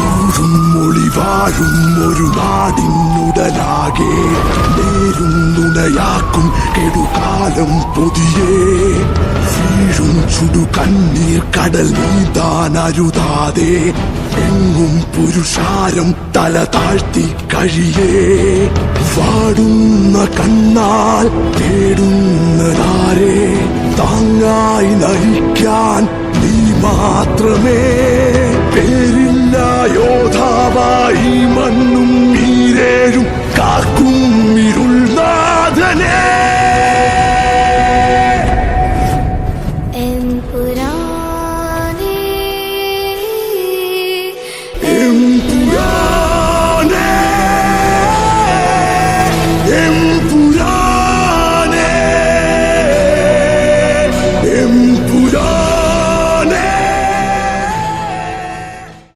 ചൂടും മൊളിവാഴും ഒരു നാടിനുടലാകെ നേരും നുണയാക്കും കെടുകാലം പൊതിയേ. വീഴും ചുടു കണ്ണീർ കടൽ നീന്താൻ അരുതാതെ. എങ്ങും പുരുഷാരം തല താഴ്ത്തി കഴിയേ. വാടുന്ന കണ്ണാൽ തേടുന്നതാരെ. താങ്ങായി നയിക്കാൻ നീ മാത്രമേ Doom